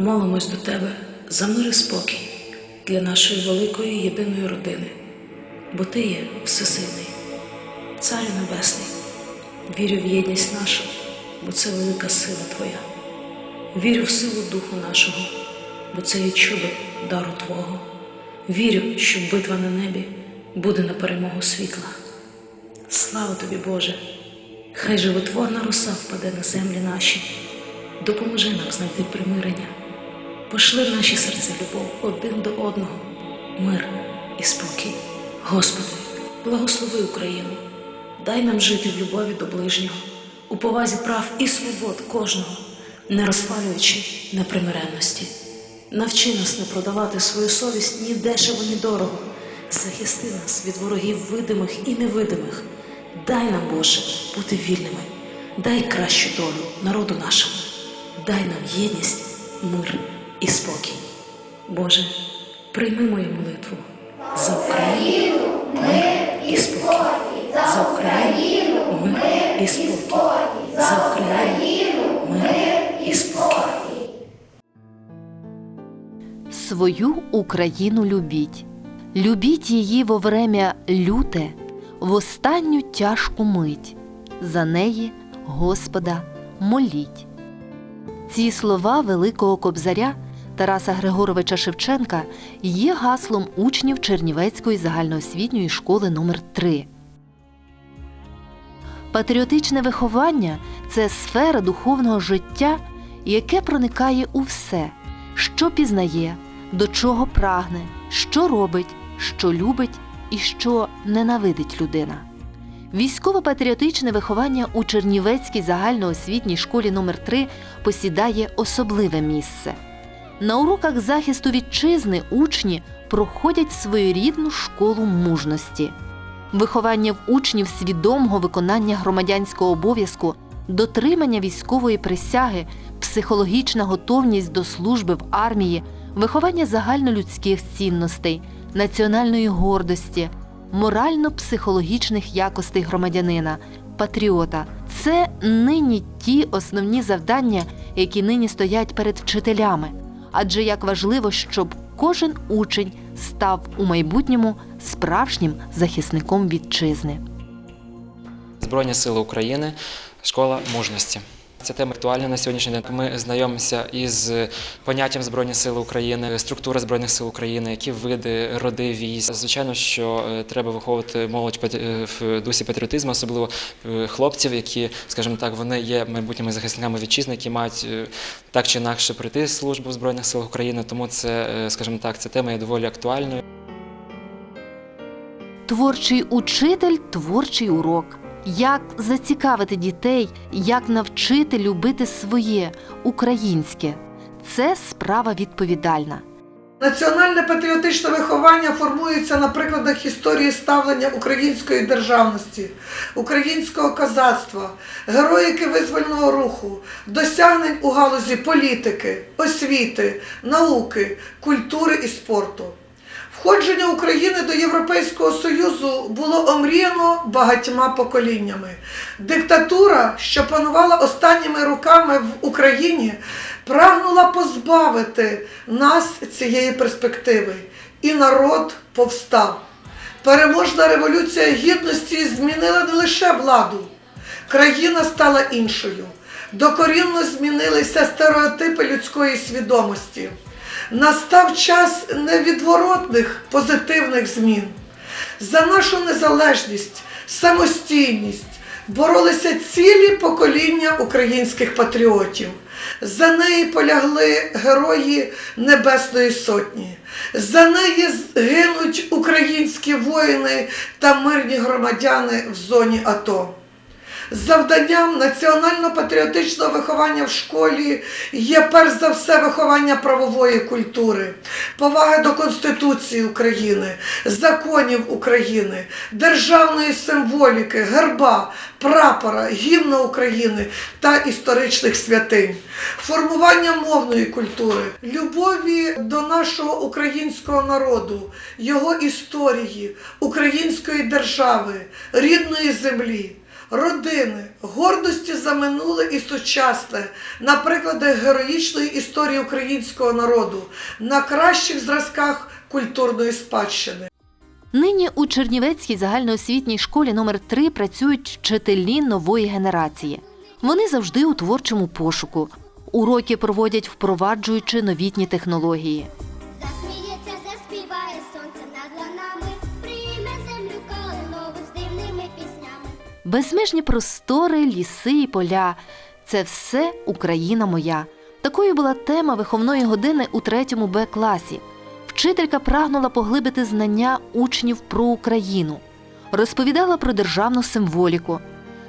Молимось до Тебе за мир і спокій для нашої великої єдиної родини, бо Ти є всесильний, Царю Небесний, вірю в єдність нашу, бо це велика сила Твоя. Вірю в силу Духу нашого, бо це є чудо дару Твого. Вірю, що битва на небі буде на перемогу світла. Слава тобі, Боже! Хай животворна роса впаде на землі наші, допоможи нам знайти примирення, пошли в наші серця любов один до одного, мир і спокій. Господи, благослови Україну, дай нам жити в любові до ближнього, у повазі прав і свобод кожного, не розпалюючи непримиренності. Навчи нас не продавати свою совість ні дешево, ні дорого. Захисти нас від ворогів видимих і невидимих. Дай нам, Боже, бути вільними, дай кращу долю народу нашому, дай нам єдність, мир і спокій. Боже, прийми мою молитву за Україну, мир і спокій, за Україну, мир і спокій, за Україну, мир і спокій. Свою Україну любіть, любіть її во врем'я люте, в останню тяжку мить. За неї, Господа, моліть. Ці слова Великого Кобзаря Тараса Григоровича Шевченка є гаслом учнів Чернівецької загальноосвітньої школи номер 3 Патріотичне виховання це сфера духовного життя, яке проникає у все, що пізнає, до чого прагне, що робить, що любить і що ненавидить людина. Військово-патріотичне виховання у Чернівецькій загальноосвітній школі номер 3 посідає особливе місце. На уроках захисту вітчизни учні проходять своєрідну школу мужності. Виховання в учнів свідомого виконання громадянського обов'язку, дотримання військової присяги, психологічна готовність до служби в армії, виховання загальнолюдських цінностей, національної гордості, морально-психологічних якостей громадянина, патріота це нині ті основні завдання, які нині стоять перед вчителями. Адже як важливо, щоб кожен учень став у майбутньому справжнім захисником вітчизни. Збройні сили України, школа мужності. Ця тема актуальна на сьогоднішній день. Ми знайомимося із поняттям Збройні Сили України, структура Збройних сил України, які види, роди військ. Звичайно, що е, треба виховувати молодь е, в дусі патріотизму, особливо е, хлопців, які, скажімо так, вони є майбутніми захисниками вітчизни, які мають так чи інакше пройти службу в Збройних силах України. Тому це, скажімо так, ця тема є доволі актуальною. Творчий учитель творчий урок. Як зацікавити дітей, як навчити любити своє українське це справа відповідальна. Національне патріотичне виховання формується на прикладах історії ставлення української державності, українського козацтва, героїки визвольного руху, досягнень у галузі політики, освіти, науки, культури і спорту. Входження України до Європейського Союзу було омріяно багатьма поколіннями. Диктатура, що панувала останніми роками в Україні, прагнула позбавити нас цієї перспективи, і народ повстав. Переможна революція гідності змінила не лише владу, країна стала іншою. Докорінно змінилися стереотипи людської свідомості. Настав час невідворотних позитивних змін. За нашу незалежність, самостійність боролися цілі покоління українських патріотів. За неї полягли герої Небесної Сотні. За неї гинуть українські воїни та мирні громадяни в зоні АТО. Завданням національно-патріотичного виховання в школі є перш за все виховання правової культури, поваги до Конституції України, законів України, державної символіки, герба, прапора, гімна України та історичних святинь, формування мовної культури, любові до нашого українського народу, його історії, української держави, рідної землі родини, гордості за минуле і сучасне, на прикладах героїчної історії українського народу, на кращих зразках культурної спадщини. Нині у Чернівецькій загальноосвітній школі номер 3 працюють вчителі нової генерації. Вони завжди у творчому пошуку. Уроки проводять, впроваджуючи новітні технології. Безмежні простори, ліси і поля це все Україна моя. Такою була тема виховної години у третьому Б класі. Вчителька прагнула поглибити знання учнів про Україну, розповідала про державну символіку.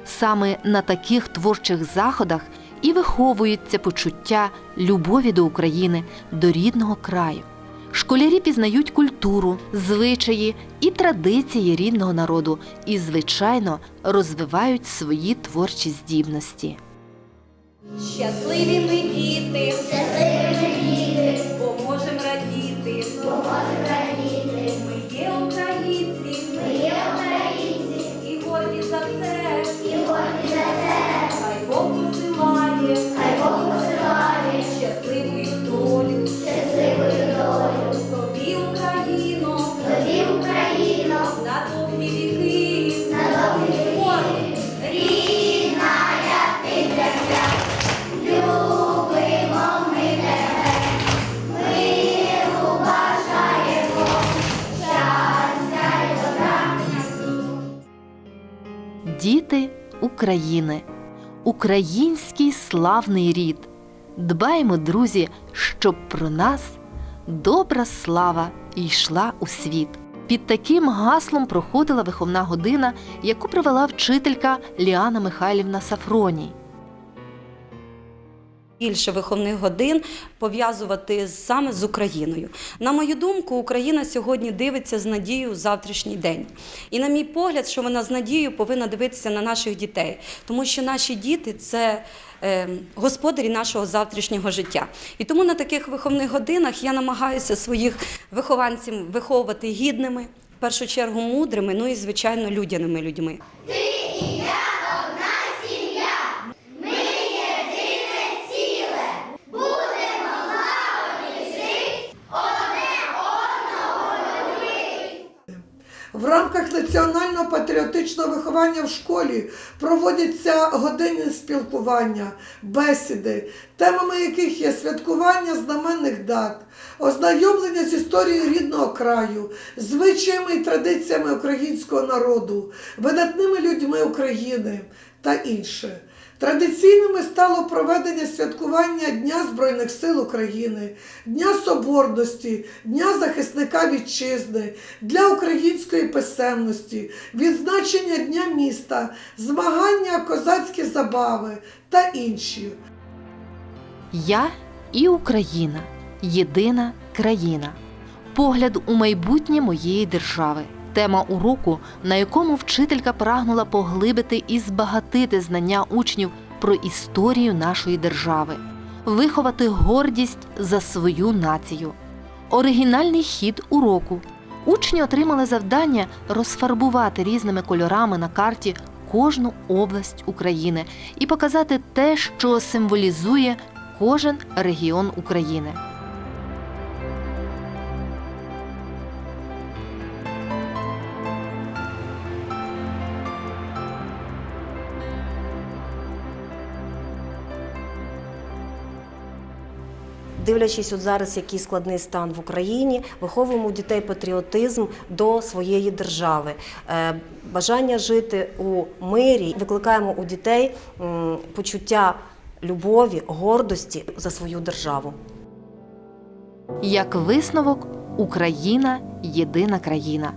Саме на таких творчих заходах і виховується почуття любові до України, до рідного краю. Школярі пізнають культуру, звичаї і традиції рідного народу і, звичайно, розвивають свої творчі здібності. Щасливі ми діти, бо України, український славний рід. Дбаємо, друзі, щоб про нас добра слава йшла у світ. Під таким гаслом проходила виховна година, яку провела вчителька Ліана Михайлівна Сафроній. Більше виховних годин пов'язувати саме з Україною. На мою думку, Україна сьогодні дивиться з надією завтрашній день. І на мій погляд, що вона з надією повинна дивитися на наших дітей, тому що наші діти це. е, Господарі нашого завтрашнього життя. І тому на таких виховних годинах я намагаюся своїх вихованців виховувати гідними, в першу чергу мудрими, ну і звичайно людяними людьми. Патріотичного виховання в школі проводяться години спілкування, бесіди, темами яких є святкування знаменних дат, ознайомлення з історією рідного краю, звичаями і традиціями українського народу, видатними людьми України та інше. Традиційними стало проведення святкування Дня Збройних сил України, Дня Соборності, Дня захисника вітчизни, для української писемності, відзначення Дня міста, змагання козацькі забави та інші. Я і Україна єдина країна. Погляд у майбутнє моєї держави. Тема уроку, на якому вчителька прагнула поглибити і збагатити знання учнів про історію нашої держави, виховати гордість за свою націю. Оригінальний хід уроку. Учні отримали завдання розфарбувати різними кольорами на карті кожну область України і показати те, що символізує кожен регіон України. Дивлячись от зараз, який складний стан в Україні, виховуємо у дітей патріотизм до своєї держави, Е, бажання жити у мирі, викликаємо у дітей почуття любові, гордості за свою державу. Як висновок, Україна єдина країна,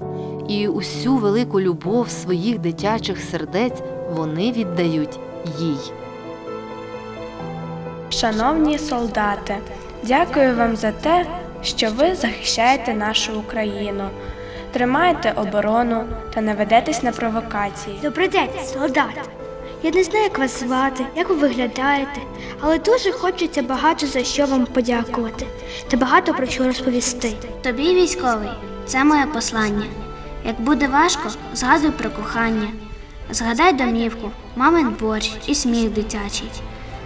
і усю велику любов своїх дитячих сердець вони віддають їй. Шановні солдати, дякую вам за те, що ви захищаєте нашу Україну, тримаєте оборону та не ведетесь на провокації. Добрий день, солдат. Я не знаю, як вас звати, як ви виглядаєте, але дуже хочеться багато за що вам подякувати та багато про що розповісти. Тобі, військовий, це моє послання. Як буде важко, згадуй про кохання. Згадай домівку, мамин борщ і сміх дитячий.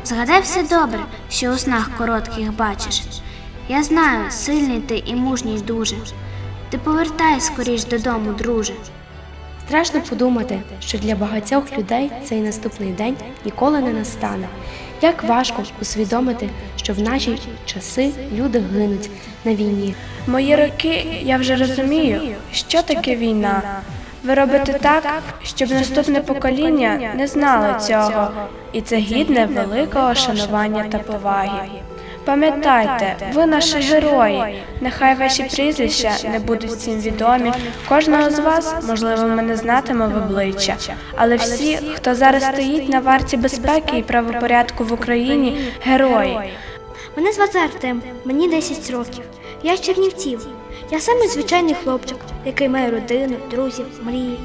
Згадай все добре, що у снах коротких бачиш. Я знаю, сильний ти і мужній дуже. Ти повертай скоріш додому, друже. Страшно подумати, що для багатьох людей цей наступний день ніколи не настане. Як важко усвідомити, що в наші часи люди гинуть на війні. Мої роки я вже розумію, що таке війна. Ви робите так, щоб наступне покоління не знало цього, і це гідне великого шанування та поваги. Пам'ятайте, ви наші герої. Нехай ваші прізвища не будуть всім відомі. Кожного з вас, можливо, ми не знатиме в обличчя, але всі, хто зараз стоїть на варті безпеки і правопорядку в Україні, герої. Мене звати Артем, мені 10 років. Я з Чернівців. Я самий звичайний хлопчик, який має родину, друзів, мрії.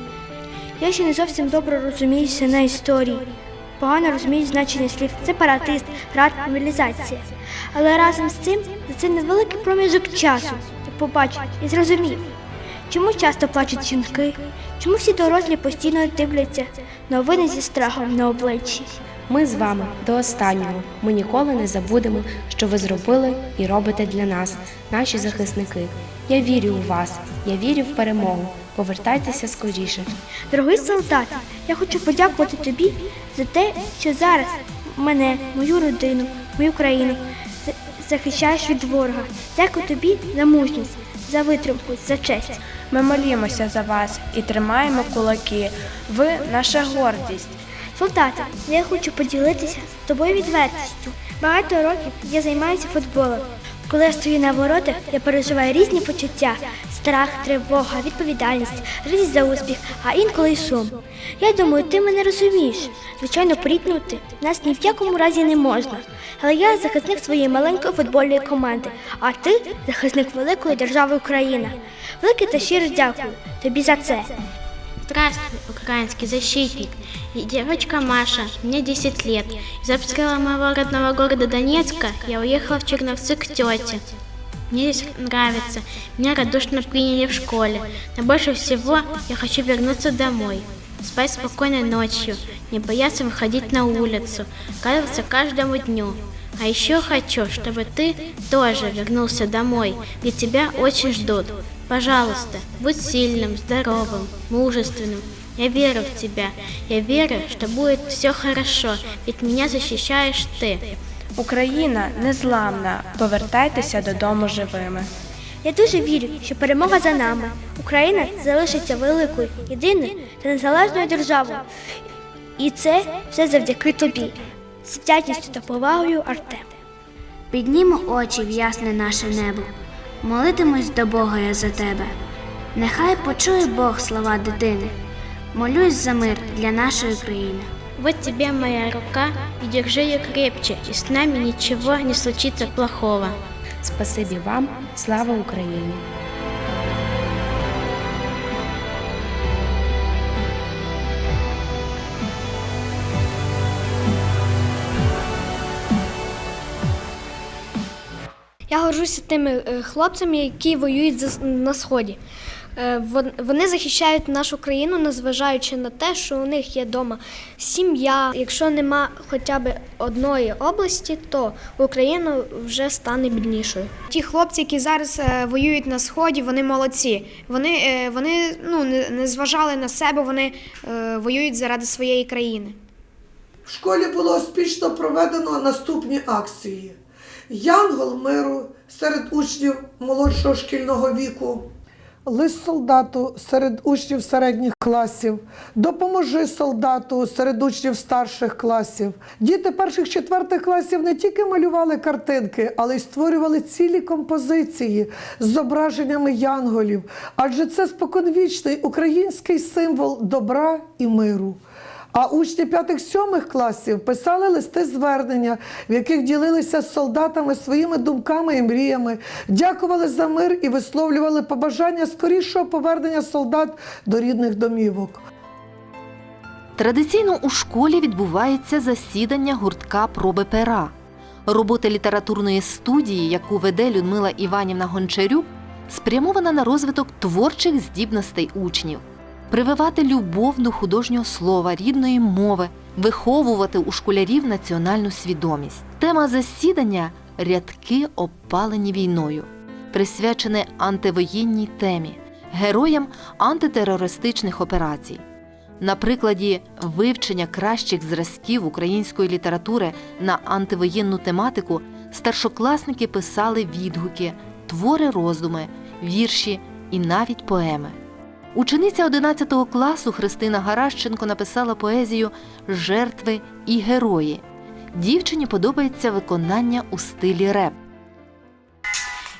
Я ще не зовсім добре розуміюся на історії. Погано розумію значення слів сепаратист, рад, мобілізація. Але разом з цим за цей невеликий проміжок часу я побачив і зрозумів, чому часто плачуть жінки, чому всі дорослі постійно дивляться новини зі страхом на обличчі. Ми з вами до останнього. Ми ніколи не забудемо, що ви зробили і робите для нас, наші захисники. Я вірю у вас, я вірю в перемогу. Повертайтеся скоріше. Дорогий солдат, я хочу подякувати тобі за те, що зараз мене, мою родину, мою країну захищаєш від ворога. Дякую тобі за мужність, за витримку, за честь. Ми молімося за вас і тримаємо кулаки. Ви наша гордість. Солдати, я хочу поділитися з тобою відвертістю. Багато років я займаюся футболом. Коли я стою на воротах, я переживаю різні почуття: страх, тривога, відповідальність, радість за успіх, а інколи й сум. Я думаю, ти мене розумієш. Звичайно, порітнути нас ні в якому разі не можна. Але я захисник своєї маленької футбольної команди, а ти захисник великої держави Україна. Велике та щиро дякую тобі за це. Здравствуй, украинский защитник. И девочка Маша, мне 10 лет. Из обстрела моего родного города Донецка я уехала в Черновцы к тете. Мне здесь нравится, меня радушно приняли в школе, но больше всего я хочу вернуться домой. Спать спокойной ночью, не бояться выходить на улицу, радоваться каждому дню. А еще хочу, чтобы ты тоже вернулся домой, ведь тебя очень ждут. Пожалуйста, будь сильным, здоровым, мужественным. Я верю в тебя. Я верю, что будет все хорошо, ведь меня защищаешь ты. Україна незламна. Повертайтеся додому живими. Я дуже вірю, що перемога за нами. Україна залишиться великою, єдиною та незалежною державою. І це все завдяки тобі. З вдячністю та повагою Артем. Піднімо очі в ясне наше небо. Молитимусь до Бога я за тебе. Нехай почує Бог слова дитини. Молюсь за мир для нашої країни. Вот тебе моя рука, и держи ее крепче, и с нами ничего не случится плохого. Спасибі вам, слава Україні! Горжуся тими е, хлопцями, які воюють на сході. Е, Вони захищають нашу країну, незважаючи на те, що у них є вдома сім'я. Якщо нема хоча б одної області, то Україна вже стане біднішою. Ті хлопці, які зараз е, воюють на сході, вони молодці. Вони, вони ну, не, зважали на себе, вони воюють заради своєї країни. В школі було успішно проведено наступні акції: Янгол миру серед учнів молодшого шкільного віку. Лист солдату серед учнів середніх класів, допоможи солдату серед учнів старших класів. Діти перших четвертих класів не тільки малювали картинки, але й створювали цілі композиції з зображеннями янголів, адже це споконвічний український символ добра і миру. А учні п'ятих-сьомих класів писали листи звернення, в яких ділилися з солдатами своїми думками і мріями, дякували за мир і висловлювали побажання скорішого повернення солдат до рідних домівок. Традиційно у школі відбувається засідання гуртка проби пера. Робота літературної студії, яку веде Людмила Іванівна Гончарюк, спрямована на розвиток творчих здібностей учнів. Прививати любов до художнього слова, рідної мови, виховувати у школярів національну свідомість. Тема засідання рядки опалені війною, присвячене антивоєнній темі, героям антитерористичних операцій. На прикладі вивчення кращих зразків української літератури на антивоєнну тематику старшокласники писали відгуки, твори роздуми, вірші і навіть поеми. Учениця 11 класу Христина Гаращенко написала поезію Жертви і герої. Дівчині подобається виконання у стилі реп.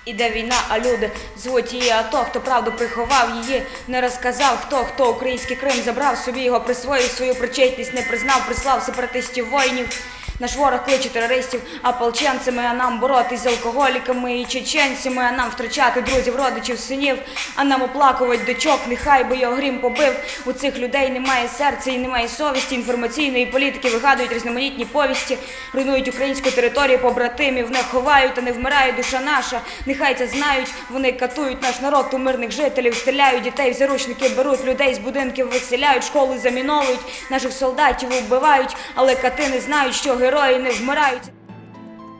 Іде війна, а люди звуть її АТО, хто правду приховав її, не розказав, хто хто український Крим забрав собі його, присвоїв свою причетність, не признав, прислав сепаратистів воїнів. Наш ворог кличе терористів ополченцями, а нам боротись з алкоголіками і чеченцями, а нам втрачати друзів, родичів, синів, а нам оплакувати дочок, нехай би його грім побив. У цих людей немає серця і немає совісті, інформаційної політики вигадують різноманітні повісті, руйнують українську територію побратимів, не ховають та не вмирає душа наша. Нехай це знають, вони катують наш народ у мирних жителів, стріляють дітей в заручники, беруть людей з будинків, виселяють, школи заміновують, наших солдатів вбивають, але кати не знають, що герої не вмирають.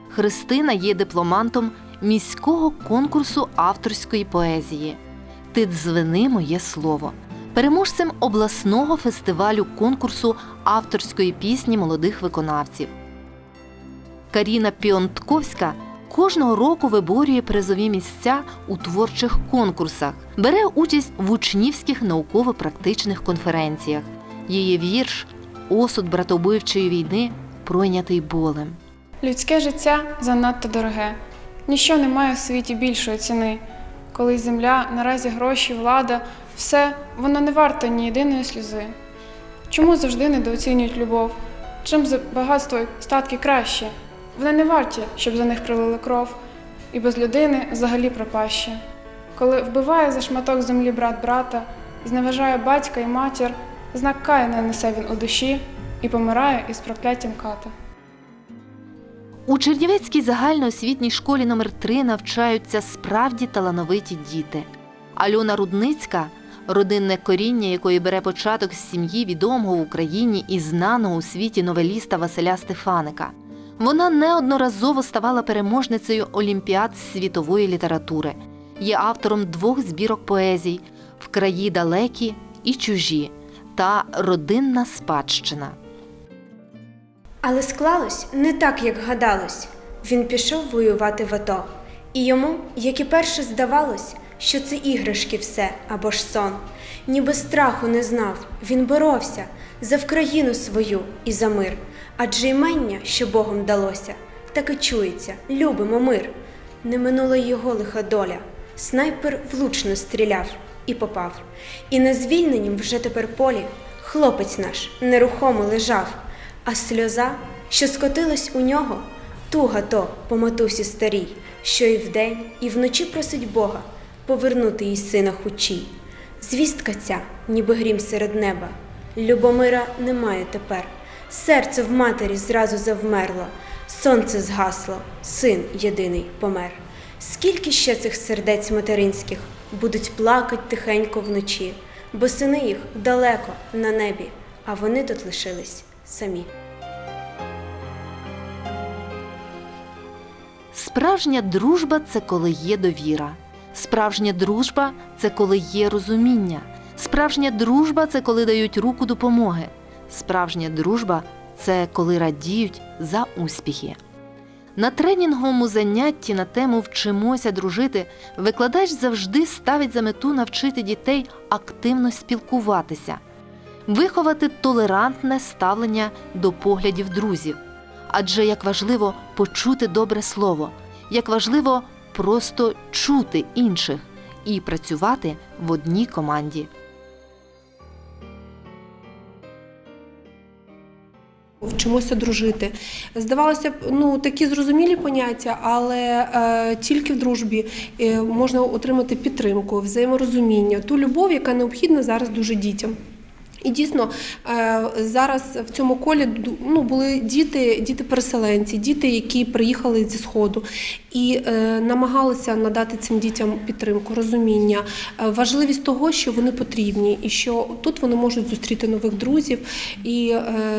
Христина є дипломантом міського конкурсу авторської поезії. Ти дзвени моє слово, переможцем обласного фестивалю конкурсу авторської пісні молодих виконавців. Каріна Піонтковська кожного року виборює призові місця у творчих конкурсах, бере участь в учнівських науково-практичних конференціях. Її вірш Осуд братовбивчої війни пройнятий болем. Людське життя занадто дороге. Ніщо не має в світі більшої ціни. Коли земля, наразі гроші, влада, все воно не варто ні єдиної сльози. Чому завжди недооцінюють любов? Чим за багатство і статки краще? Вони не варті, щоб за них пролили кров, і без людини взагалі пропащі. Коли вбиває за шматок землі брат брата, зневажає батька і матір, знак каяна несе він у душі і помирає із прокляттям ката. У Чернівецькій загальноосвітній школі номер 3 навчаються справді талановиті діти. Альона Рудницька, родинне коріння якої бере початок з сім'ї відомого в Україні і знаного у світі новеліста Василя Стефаника. Вона неодноразово ставала переможницею олімпіад світової літератури. Є автором двох збірок поезій В краї далекі і чужі та Родинна спадщина. Але склалось не так, як гадалось. Він пішов воювати в АТО. І йому, як і перше здавалось, що це іграшки все або ж сон. Ніби страху не знав, він боровся за Вкраїну свою і за мир. Адже імення, що Богом далося, так і чується, любимо мир. Не минула його лиха доля. Снайпер влучно стріляв і попав. І на звільненім вже тепер полі хлопець наш нерухомо лежав, а сльоза, що скотилась у нього, туга то по матусі старій, що і вдень, і вночі просить Бога повернути їй сина хучій. Звістка ця, ніби грім серед неба. Любомира немає тепер. Серце в матері зразу завмерло, сонце згасло, син єдиний помер. Скільки ще цих сердець материнських будуть плакать тихенько вночі, бо сини їх далеко на небі, а вони тут лишились самі. Справжня дружба це коли є довіра. Справжня дружба це коли є розуміння. Справжня дружба це коли дають руку допомоги. Справжня дружба це коли радіють за успіхи. На тренінговому занятті на тему Вчимося дружити викладач завжди ставить за мету навчити дітей активно спілкуватися, виховати толерантне ставлення до поглядів друзів. Адже як важливо почути добре слово, як важливо просто чути інших і працювати в одній команді. Вчимося дружити. Здавалося б, ну такі зрозумілі поняття, але е, тільки в дружбі е, можна отримати підтримку, взаєморозуміння, ту любов, яка необхідна зараз дуже дітям. І дійсно е, зараз в цьому колі ну, були діти, діти-переселенці, діти, які приїхали зі сходу, і е, намагалися надати цим дітям підтримку, розуміння, е, важливість того, що вони потрібні, і що тут вони можуть зустріти нових друзів, і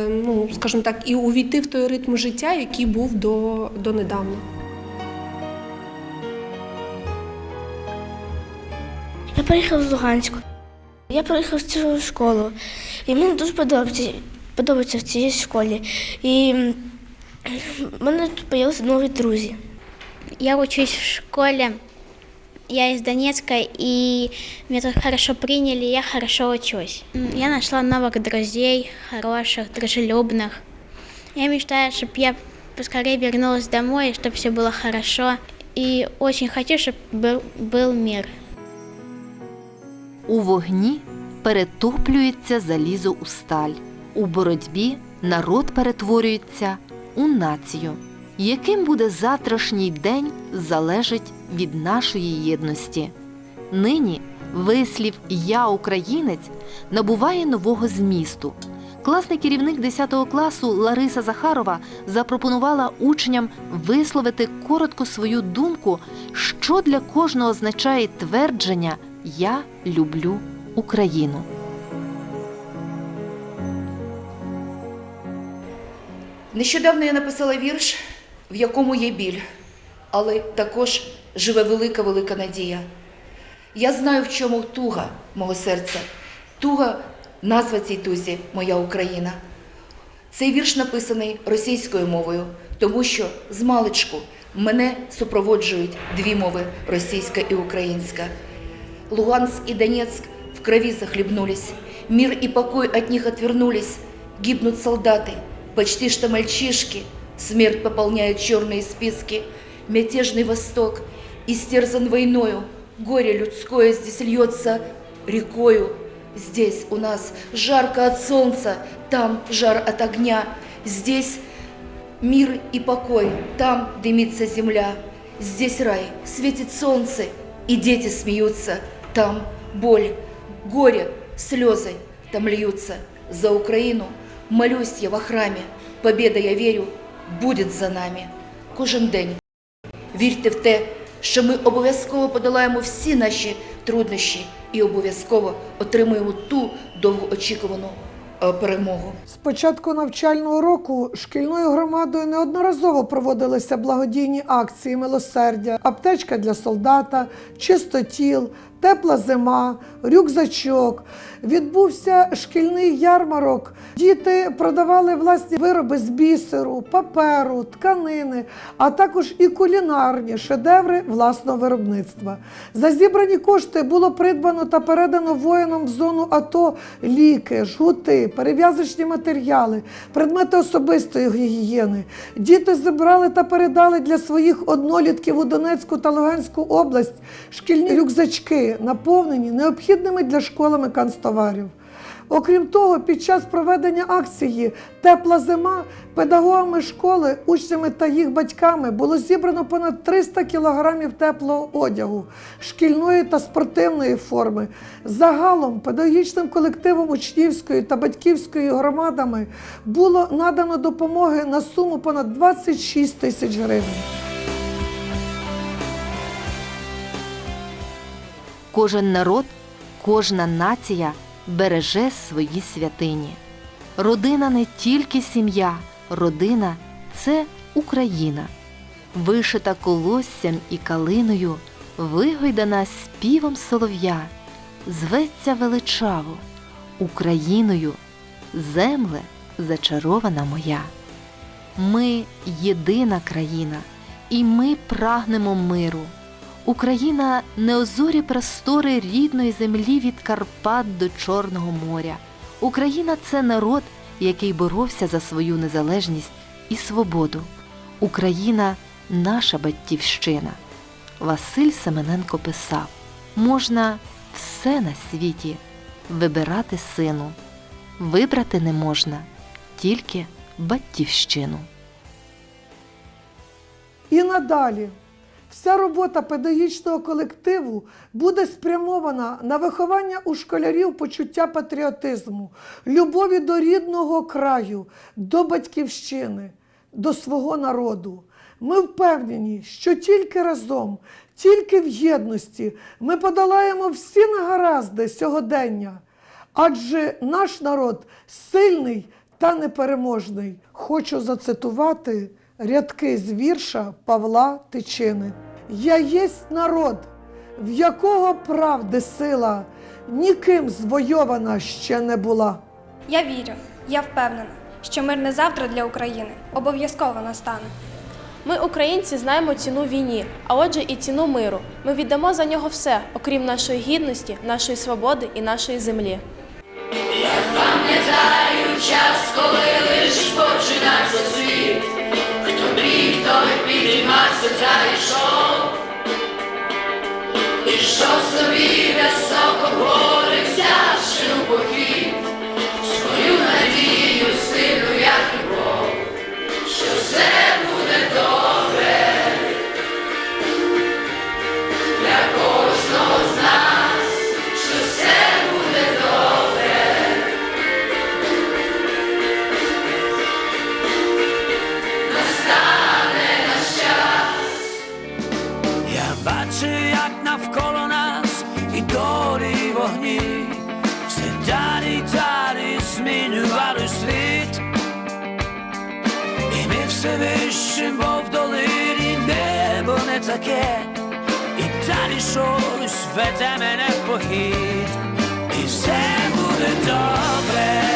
ну, скажімо так, і увійти в той ритм життя, який був до, донедавна. Я приїхав з Луганську. Я приїхав в цю школу. І мені дуже подобається, подобається в цій школі. І м, в мене тут з'явилися нові друзі. Я учусь в школе. Я из Донецка, и меня тут хорошо приняли, я хорошо учусь. М, Я нашла новых друзей, хороших, дружелюбных. Я мечтаю, чтобы я поскорее вернулась домой, чтобы все было хорошо. И очень хочу, чтобы был, был мир. У вогні перетоплюється залізо у сталь. У боротьбі народ перетворюється у націю. Яким буде завтрашній день, залежить від нашої єдності. Нині вислів Я українець набуває нового змісту. Класний керівник 10 класу Лариса Захарова запропонувала учням висловити коротко свою думку, що для кожного означає твердження Я люблю Україну. Нещодавно я написала вірш, в якому є біль, але також живе велика велика надія. Я знаю, в чому туга мого серця. Туга назва цій тузі Моя Україна. Цей вірш написаний російською мовою, тому що з маличку мене супроводжують дві мови російська і українська. Луганск и Донецк в крови захлебнулись, мир и покой от них отвернулись, гибнут солдаты, почти что мальчишки, смерть пополняет черные списки, мятежный Восток, истерзан войною, горе людское здесь льется рекою. Здесь у нас жарко от солнца, там жар от огня, здесь мир и покой, там дымится земля. Здесь рай, светит солнце, и дети смеются, там боль, горе, слезы там льются. За Украину молюсь я во храмі, победа, я вірю, буде за нами. Кожен день вірте в те, що ми обов'язково подолаємо всі наші труднощі і обов'язково отримуємо ту довгоочікувану е, перемогу. З початку навчального року шкільною громадою неодноразово проводилися благодійні акції милосердя, аптечка для солдата, чистотіл, тепла зима, рюкзачок. Відбувся шкільний ярмарок. Діти продавали власні вироби з бісеру, паперу, тканини, а також і кулінарні шедеври власного виробництва. За зібрані кошти було придбано та передано воїнам в зону АТО ліки, жгути, перев'язочні матеріали, предмети особистої гігієни. Діти зібрали та передали для своїх однолітків у Донецьку та Луганську область шкільні рюкзачки, наповнені необхідними для школами канцтоварів. Окрім того, під час проведення акції Тепла зима педагогами школи, учнями та їх батьками було зібрано понад 300 кілограмів теплого одягу, шкільної та спортивної форми. Загалом педагогічним колективом учнівської та батьківської громадами було надано допомоги на суму понад 26 тисяч гривень. Кожен народ, кожна нація береже свої святині. Родина не тільки сім'я, родина це Україна, вишита колоссям і калиною, вигойдана співом солов'я, зветься величаво Україною, земле зачарована моя. Ми єдина країна, і ми прагнемо миру. Україна неозорі простори рідної землі від Карпат до Чорного моря. Україна це народ, який боровся за свою незалежність і свободу. Україна наша батьківщина. Василь Семененко писав: можна все на світі вибирати сину, вибрати не можна тільки батьківщину. І надалі Вся робота педагогічного колективу буде спрямована на виховання у школярів почуття патріотизму, любові до рідного краю, до батьківщини, до свого народу. Ми впевнені, що тільки разом, тільки в єдності ми подолаємо всі негаразди сьогодення, адже наш народ сильний та непереможний. Хочу зацитувати рядки з вірша Павла Тичини. Я єсть народ, в якого правди сила, ніким звойована ще не була. Я вірю, я впевнена, що мирне завтра для України обов'язково настане. Ми, українці, знаємо ціну війні, а отже, і ціну миру. Ми віддамо за нього все, окрім нашої гідності, нашої свободи і нашої землі. Пам'ятаю час, коли лиш починався світ, міг, той підіймався та йшов, ішов собі високо таке, і далі щось веде мене в похід, і все буде добре.